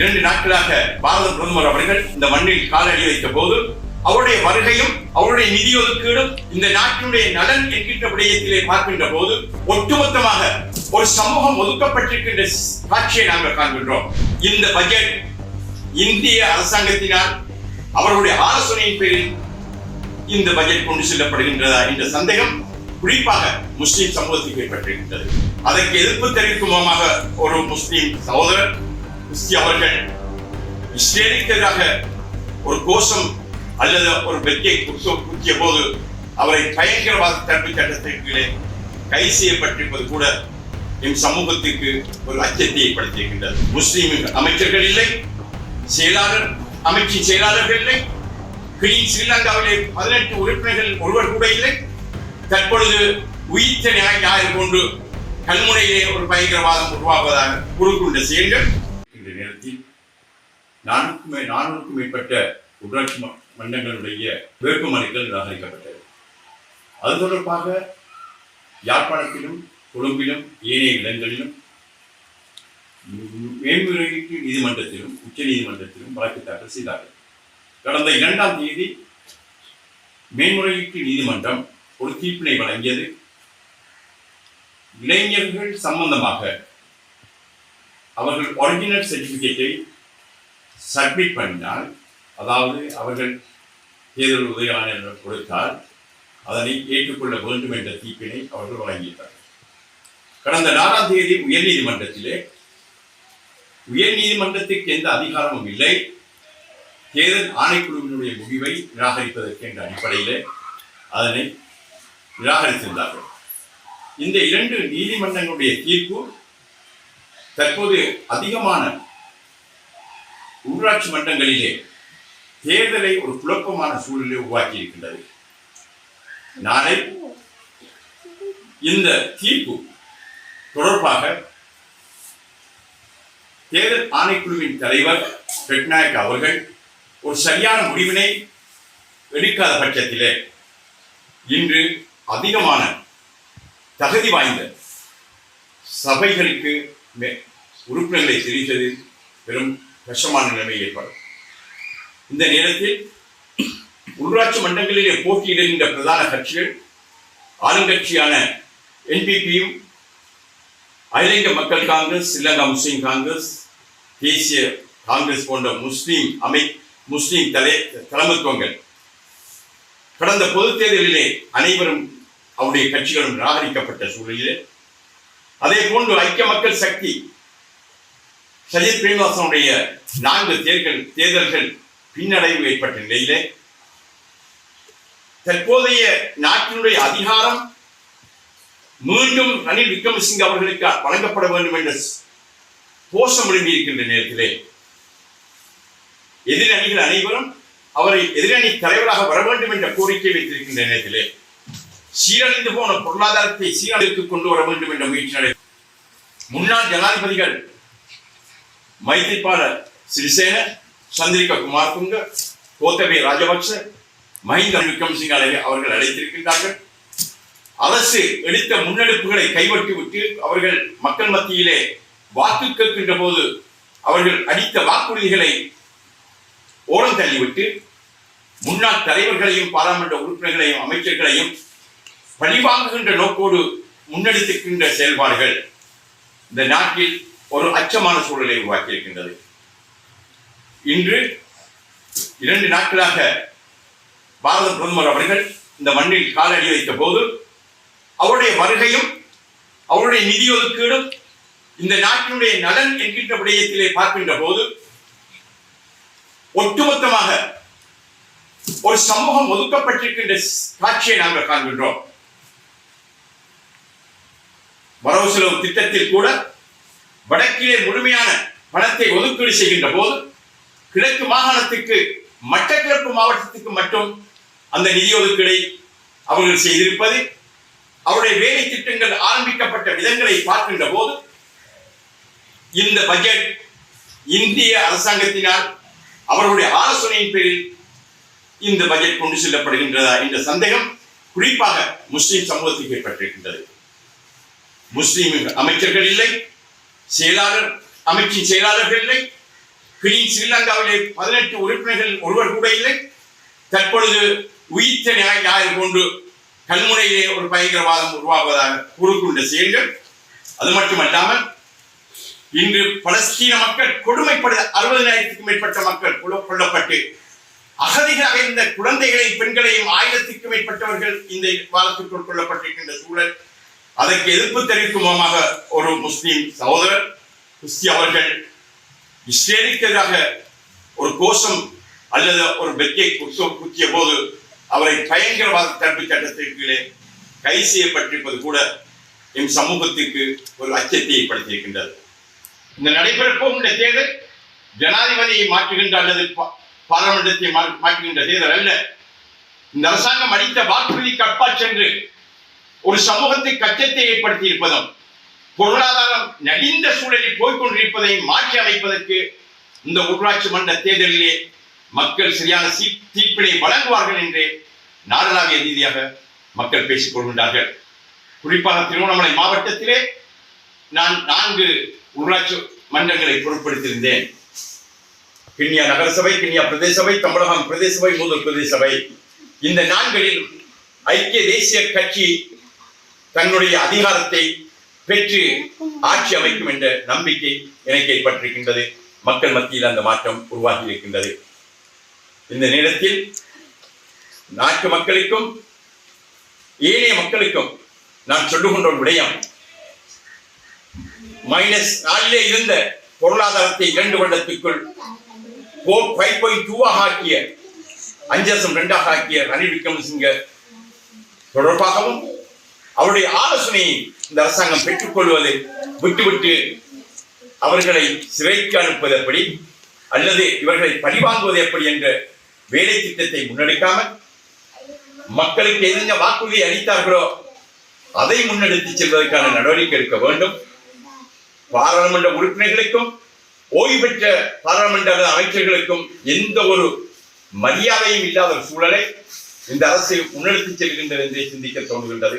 இரண்டு நாட்களாக பாரத பிரதமர் அவர்கள் இந்த மண்ணில் காலடி வைத்த போது அவருடைய வருகையும் அவருடைய நிதி ஒதுக்கீடும் இந்த நாட்டினுடைய நலன் என்கின்ற விடயத்திலே பார்க்கின்ற போது ஒட்டுமொத்தமாக ஒரு சமூகம் ஒதுக்கப்பட்டிருக்கின்ற காட்சியை நாங்கள் காண்கின்றோம். இந்த பட்ஜெட் இந்திய அரசாங்கத்தினால் அவர்களுடைய ஆலோசனையின் பேரில் இந்த பட்ஜெட் கொண்டு செல்லப்படுகின்றதா என்ற சந்தேகம் குறிப்பாக முஸ்லிம் சமூகத்துக்கு ஏற்பட்டிருக்கின்றது அதற்கு எதிர்ப்பு தெரிவிக்கும் விதமாக ஒரு முஸ்லிம் சகோதரர் கிறிஸ்தி அவர்கள் இஸ்ரேலுக்கு எதிராக ஒரு கோஷம் அல்லது ஒரு வெற்றியை குத்திய போது அவரை பயங்கரவாத தடுப்பு சட்டத்தின் கைது செய்யப்பட்டிருப்பது கூட எம் சமூகத்துக்கு ஒரு அச்சத்தை ஏற்படுத்தியிருக்கின்றது முஸ்லீம் அமைச்சர்கள் இல்லை செயலாளர் அமைச்சின் செயலாளர்கள் இல்லை கிரீன் ஸ்ரீலங்காவிலே பதினெட்டு உறுப்பினர்கள் ஒருவர் கூட இல்லை. தற்பொழுது உயிர்த்த நியாய ஞாயிறு கொண்டு கல்முனையிலே ஒரு பயங்கரவாதம் உருவாவதாக குறுக்குண்ட செயல்கள் இந்த நேரத்தில் நானூறுக்கும் நானூறுக்கும் மேற்பட்ட உள்ளாட்சி மன்றங்களுடைய வேட்புமனுக்கள் நிராகரிக்கப்பட்டது. அது தொடர்பாக யாழ்ப்பாணத்திலும் கொழும்பிலும் ஏனைய இடங்களிலும் ம், மேல்முறையீட்டு நீதிமன்றத்திலும் உச்ச நீதிமன்றத்திலும் வழக்கு தாக்கல் செய்தார்கள். கடந்த இரண்டாம் தேதி மேல்முறையீட்டு நீதிமன்றம் ஒரு தீர்ப்பினை வழங்கியது. இளைஞர்கள் சம்பந்தமாக அவர்கள் ஒரிஜினல் சர்டிஃபிகேட்டை சப்மிட் பண்ணினால் அதாவது அவர்கள் தேர்தல் உதவி கொடுத்தால் அதனை ஏற்றுக்கொள்ள வேண்டும் என்ற தீர்ப்பினை அவர்கள் வழங்கியிருந்தார்கள் கடந்த நாலாம் தேதி உயர்நீதிமன்றத்திலே உயர்நீதிமன்றத்துக்கு எந்த அதிகாரமும் இல்லை. தேர்தல் ஆணைக்குழுவினுடைய முடிவை நிராகரிப்பதற்கு என்ற அடிப்படையிலே அதனை நிராகரித்திருந்தார்கள். இந்த இரண்டு நீதிமன்றங்களுடைய தீர்ப்பு தற்போது அதிகமான உள்ளாட்சி மன்றங்களிலே தேர்தலை ஒரு குழப்பமான சூழலை உருவாக்கி இருக்கின்றது நாளை இந்த தீர்ப்பு தொடர்பாக தேர்தல் ஆணைக்குழுவின் தலைவர் பெட்நாயக் அவர்கள் ஒரு சரியான முடிவினை எடுக்காத பட்சத்திலே இன்று அதிகமான தகுதி வாய்ந்த சபைகளுக்கு மே- உறுப்பினர்களை தெரிவித்தது பெரும் கஷ்டமான நிலைமை ஏற்படும். இந்த நேரத்தில் உள்ளாட்சி மன்றங்களிலே போட்டியிடுகின்ற பிரதான கட்சிகள் ஆளுங்கட்சியான என்பிபியும் அகில இந்திய மக்கள் காங்கிரஸ் ஸ்ரீலங்கா முஸ்லீம் காங்கிரஸ் தேசிய காங்கிரஸ் போன்ற முஸ்லீம் அமை முஸ்லீம் தலை தலைமைத்துவங்கள். கடந்த பொதுத் தேர்தலிலே அனைவரும் அவருடைய கட்சிகளும் நிராகரிக்கப்பட்ட சூழலிலே அதே போன்று ஐக்கிய மக்கள் சக்தி சஜித் பிரேமதாசனுடைய நான்கு தேர்தல் தேர்தல்கள் பின்னடைவு ஏற்பட்ட நிலையிலே தற்போதைய நாட்டினுடைய அதிகாரம் மீண்டும் ரணில் விக்ரமசிங் அவர்களுக்கு வழங்கப்பட வேண்டும் என்ற கோஷம் எழுப்பியிருக்கின்ற நேரத்திலே எதிரணிகள் அனைவரும் அவரை எதிரணி தலைவராக வர வேண்டும் என்ற கோரிக்கை வைத்திருக்கின்ற நேரத்திலே சீரழிந்து போன பொருளாதாரத்தை சீரழித்து கொண்டு வர வேண்டும் என்ற முயற்சி முன்னாள் ஜனாதிபதிகள் மைத்திரிபால சிறிசேன சந்திரிகா குமார்துங்க கோத்தபய ராஜபக்ச மஹிந்த விக்ரமசிங்க அவர்கள் அழைத்திருக்கின்றார்கள். அரசு எடுத்த முன்னெடுப்புகளை கைவிட்டு விட்டு அவர்கள் மக்கள் மத்தியிலே வாக்கு கேட்கின்ற போது அவர்கள் அடித்த வாக்குறுதிகளை ஓரம் தள்ளிவிட்டு முன்னாள் தலைவர்களையும் பாராளுமன்ற உறுப்பினர்களையும் அமைச்சர்களையும் பழிவாங்குகின்ற நோக்கோடு முன்னெடுத்திருக்கின்ற செயல்பாடுகள் இந்த நாட்டில் ஒரு அச்சமான சூழலை உருவாக்கியிருக்கின்றது. இன்று இரண்டு நாட்களாக பாரத பிரதமர் அவர்கள் இந்த மண்ணில் காலடி வைத்த போது அவருடைய வருகையும் அவருடைய நிதி ஒதுக்கீடும் இந்த நாட்டினுடைய நலன் என்கின்ற விடயத்திலே பார்க்கின்ற போது ஒட்டுமொத்தமாக ஒரு சமூகம் ஒதுக்கப்பட்டிருக்கின்ற காட்சியை நாங்கள் காண்கின்றோம். வரவு செலவு திட்டத்தில் கூட வடக்கிலே முழுமையான பணத்தை ஒதுக்கீடு செய்கின்ற போது கிழக்கு மாகாணத்துக்கு மட்டக்கிழப்பு மாவட்டத்துக்கு மட்டும் அந்த நிதி ஒதுக்கீடை அவர்கள் செய்திருப்பது அவருடைய வேலை திட்டங்கள் ஆரம்பிக்கப்பட்ட விதங்களை பார்க்கின்ற போது இந்த பட்ஜெட் இந்திய அரசாங்கத்தினால் அவர்களுடைய ஆலோசனையின் பேரில் இந்த பட்ஜெட் கொண்டு செல்லப்படுகின்றதா என்ற சந்தேகம் குறிப்பாக முஸ்லிம் சமூகத்துக்கு ஏற்பட்டிருக்கின்றது. முஸ்லிம் அமைச்சர்கள் இல்லை செயலாளர் அமைச்சின் செயலாளர்கள் இல்லை. கிளீன் ஸ்ரீலங்காவிலே பதினெட்டு உறுப்பினர்கள் ஒருவர் கூட இல்லை. தற்பொழுது உயிர்த்த ஞாயிறு கொண்டு கல்முனையிலே ஒரு பயங்கரவாதம் உருவாகுவதாக கூறுகின்ற செயல்கள். அது மட்டுமல்லாமல் இன்று பலஸ்தீன மக்கள் கொடுமைப்பட அறுபதினாயிரத்துக்கும் மேற்பட்ட மக்கள் கொல்லப்பட்டு அகதிகளாக இருந்த குழந்தைகளையும் பெண்களையும் ஆயிரத்துக்கும் மேற்பட்டவர்கள் இந்த வாரத்திற்குள் கொல்லப்பட்டிருக்கின்ற சூழல் அதற்கு எதிர்ப்பு தெரிவிக்கும் விதமாக ஒரு முஸ்லீம் சகோதரர் கிறிஸ்தி அவர்கள் இஸ்ரேலுக்கு எதிராக ஒரு கோஷம் அல்லது ஒரு பெக்கை குத்த குத்திய போது அவரை பயங்கரவாத தடுப்பு சட்டத்திற்கு கை செய்யப்பட்டிருப்பது கூட எம் சமூகத்திற்கு ஒரு அச்சத்தை ஏற்படுத்தியிருக்கின்றது. இந்த நடைபெறப் போகின்ற தேர்தல் ஜனாதிபதியை மாற்றுகின்ற அல்லது பா- பாராளுமன்றத்தை மா- மாற்றுகின்ற தேர்தல் அல்ல. இந்த அரசாங்கம் அளித்த வாக்குறுதி கப்பா சென்று ஒரு சமூகத்தை கச்சத்தை ஏற்படுத்தி இருப்பதும் பொருளாதாரம் நலிந்த சூழலில் போய்கொண்டிருப்பதை மாற்றி அமைப்பதற்கு இந்த ஊராட்சி மன்ற தேர்தலிலே மக்கள் சரியான சீ- தீர்ப்பினை வழங்குவார்கள் என்று நாடளாவிய ரீதியாக மக்கள் பேசிக் கொள்கின்றார்கள். குறிப்பாக திருவண்ணாமலை மாவட்டத்திலே நான் நான்கு உள்ளாட்சி மன்றங்களை பொருட்படுத்தியிருந்தேன். கிண்ணியா நகரசபை கிண்ணியா பிரதேச சபை தமிழகம் பிரதேச சபை மூதூர் பிரதேச சபை இந்த நான்களில் ஐக்கிய தேசிய கட்சி தன்னுடைய அதிகாரத்தை பெற்று ஆட்சி அமைக்கும் என்ற நம்பிக்கை எனக்கு ஏற்பட்டிருக்கின்றது. மக்கள் மத்தியில் அந்த மாற்றம் உருவாகி இருக்கின்றது இந்த நேரத்தில் நாட்டு மக்களுக்கும் ஏனைய மக்களுக்கும் நான் சொல்லுகின்ற ஒரு விடயம். மைனஸ் நாலிலே இருந்த பொருளாதாரத்தை இரண்டு வருடத்துக்குள் ஃபைவ் பாயிண்ட் டூவாக ஆக்கிய அஞ்சசம் ரெண்டாக ஆக்கிய ரணில் விக்ரமசிங்க தொடர்பாகவும் அவருடைய ஆலோசனையை இந்த அரசாங்கம் பெற்றுக்கொள்வதை விட்டுவிட்டு அவர்களை சிறைக்கு அனுப்புவது எப்படி அல்லது இவர்களை பழிவாங்குவது எப்படி என்ற வேலை திட்டத்தை முன்னெடுக்காமல் மக்களுக்கு எந்த வாக்குறுதி அளித்தார்களோ அதை முன்னெடுத்து செல்வதற்கான நடவடிக்கை எடுக்க வேண்டும். பாராளுமன்ற உறுப்பினர்களுக்கும் ஓய்வு பெற்ற பாராளுமன்ற அமைச்சர்களுக்கும் எந்த ஒரு மரியாதையும் இல்லாத ஒரு சூழலை இந்த அரசு முன்னெடுத்து செல்கின்றது என்றே சிந்திக்க தோன்றுகின்றது.